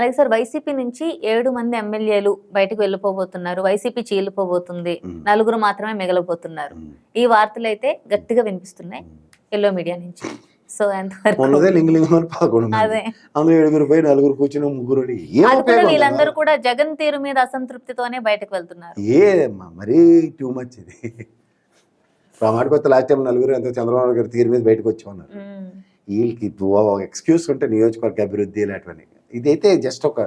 అలాగే sir YCP నుంచి ఏడు మంది ఎమ్మెల్యేలు బయటకు వెళ్ళిపోబోతున్నారు. వైసీపీ చీలిపోబోతుంది. నలుగురు మాత్రమే మిగలబోతున్నారు. ఈ వార్తలు అయితే గట్టిగా వినిపిస్తున్నాయి. ఎల్లో మీడియా నుంచి. సో ఎంతవరకు ఉన్నదే లింగ లింగం అని పదకొండు మంది. అదే. అందులో ఏడుగురు పోయి నలుగురు కూర్చుని ముగ్గురు వీళ్ళందరూ? కూడా జగన్ తీరు మీద అసంతృప్తితోనే బయటకు వెళ్తున్నారు. ఏ మరీ టూ మచ్ ఇది. మాటకు వస్తే లాస్ట్ టైం నలుగురు ఎంతో చంద్రబాబు గారి తీరు మీద బయటకు వచ్చి ఉన్నారు. వీళ్ళకి ఎక్స్క్యూస్ ఉంటే నియోజకవర్గ అభివృద్ధి ఇలాంటివన్నీ ఇదైతే జస్ట్ ఒక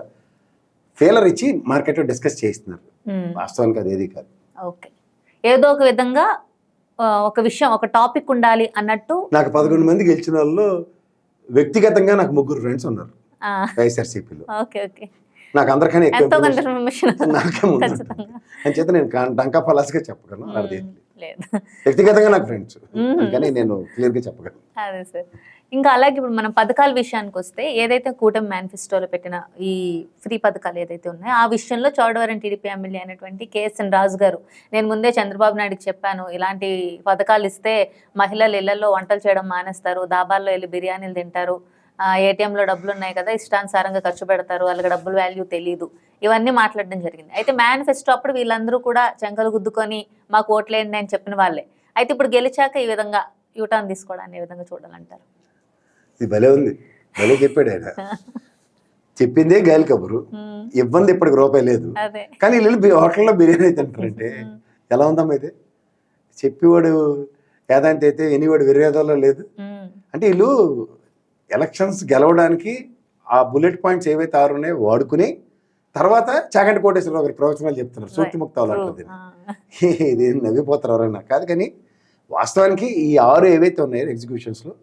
ఫెయిలర్ ఇచ్చి మార్కెట్లో డిస్కస్ చేస్తున్నారు ఉమ్. వాస్తవానికి అది ఏది కాదు. ఓకే ఏదో ఒక విధంగా ఒక విషయం ఒక టాపిక్ ఉండాలి అన్నట్టు నాకు పదకొండు మంది గెలిచిన వాళ్ళు వ్యక్తిగతంగా నాకు ముగ్గురు ఫ్రెండ్స్ ఉన్నారు. వైఎస్ఆర్సీపీలో. ఓకే ఓకే నాకు అందరికన్నా ఎక్కువ అని చేత నేను డంకా పలాస్గా చెప్పగలను అది వ్యక్తిగతంగా నాకు ఫ్రెండ్స్. అందుకని నేను క్లియర్గా చెప్పగలను. అదే సార్. ఇంకా అలాగే ఇప్పుడు మనం పథకాల విషయానికి వస్తే ఏదైతే కూటమి మేనిఫెస్టోలో పెట్టిన ఈ ఫ్రీ పథకాలు ఏదైతే ఉన్నాయో ఆ విషయంలో చౌడవరం టీడీపీ ఎమ్మెల్యే అయినటువంటి కేఎస్ఎన్ రాజు గారు నేను ముందే చంద్రబాబు నాయుడుకి చెప్పాను ఇలాంటి పథకాలు ఇస్తే మహిళలు ఇళ్ళలో వంటలు చేయడం మానేస్తారు దాబాల్లో వెళ్ళి బిర్యానీలు తింటారు ఆ, ATM లో డబ్బులు ఉన్నాయి కదా ఇష్టానుసారంగా ఖర్చు పెడతారు వాళ్ళకి డబ్బుల వాల్యూ తెలియదు ఇవన్నీ మాట్లాడడం జరిగింది. అయితే మేనిఫెస్టో అప్పుడు వీళ్ళందరూ కూడా చెంకలు గుద్దుకొని మాకు ఓట్లేయండి అని చెప్పిన వాళ్ళే. అయితే ఇప్పుడు గెలిచాక ఈ విధంగా యూటర్న్ తీసుకోవడాన్ని ఏ విధంగా చూడాలంటారు? ఇది భలే ఉంది. భలే చెప్పాడు ఆయన. చెప్పిందే గాలి కబురు. ఇబ్బంది ఇప్పటికి రూపాయి లేదు. కానీ వీళ్ళు హోటల్లో బిర్యానీ తింటారంటే ఎలా ఉందమ్మా ఇది? చెప్పేవాడు వేదాంతి అయితే ఎనివాడు విరేదాలో లేదు. అంటే వీళ్ళు ఎలక్షన్స్ గెలవడానికి ఆ బుల్లెట్ పాయింట్స్ ఏవైతే ఆరు ఉన్నాయో వాడుకుని తర్వాత చాగంటి కోటేశ్వరరావు గారి ప్రవచనాలు చెప్తున్నారు. అంటుంది ఆ, ఇది నవ్విపోతారు ఎవరైనా. కాదు కానీ వాస్తవానికి ఈ ఆరు ఏవైతే ఉన్నాయో ఎగ్జిక్యూషన్స్లో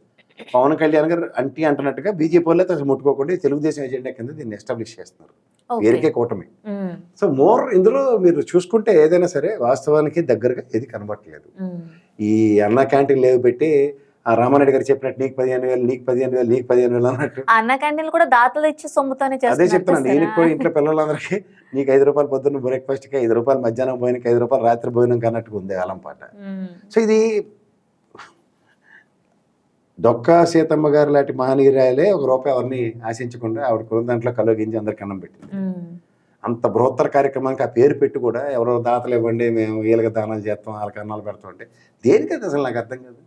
పవన్ కళ్యాణ్ గారు అంటీ అంటున్నట్టుగా బీజేపీ వాళ్ళు అసలు ముట్టుకోకుండా తెలుగుదేశం ఎజెండా కింద దీన్ని ఎస్టాబ్లిష్ చేస్తున్నారు. వేరికే కూటమి. ఉమ్, సో మోర్ ఇందులో మీరు చూసుకుంటే ఏదైనా సరే వాస్తవానికి దగ్గరగా ఏది కనబట్టలేదు ఉమ్, ఈ అన్న క్యాంటీన్ లేవు పెట్టి ఆ రామారెడ్డి గారు చెప్పినట్టు నీకు పదిహేను వేలు నీకు పదిహేను వేలు నీకు పదిహేను వేలు అన్నట్టు. అన్న క్యాంటీన్లు కూడా దాతలు ఇచ్చి సొమ్ముతోనే అదే చెప్తున్నాను నేను? కూడా ఇంట్లో పిల్లలందరికీ నీకు ఐదు రూపాయలు పొద్దున్న బ్రేక్ఫాస్ట్కి ఐదు రూపాయలు మధ్యాహ్నం భోజనకి ఐదు రూపాయలు రాత్రి భోజనం కన్నట్టుగా ఉంది వేలం పాట. సో ఇది డొక్కా సీతమ్మ గారు లాంటి మహనీయురాయలే ఒక రూపాయి ఎవరిని ఆశించకుండా ఆవిడ కులం దాంట్లో కలుగించి అందరికి అన్నం పెట్టింది. అంత బృహత్తర కార్యక్రమానికి ఆ పేరు పెట్టి కూడా ఎవరో దాతలు ఇవ్వండి మేము వీళ్ళకి దానాలు చేస్తాం వాళ్ళకి అన్నాలు పెడతాం అంటే దేనికి అది అసలు నాకు అర్థం కాదు.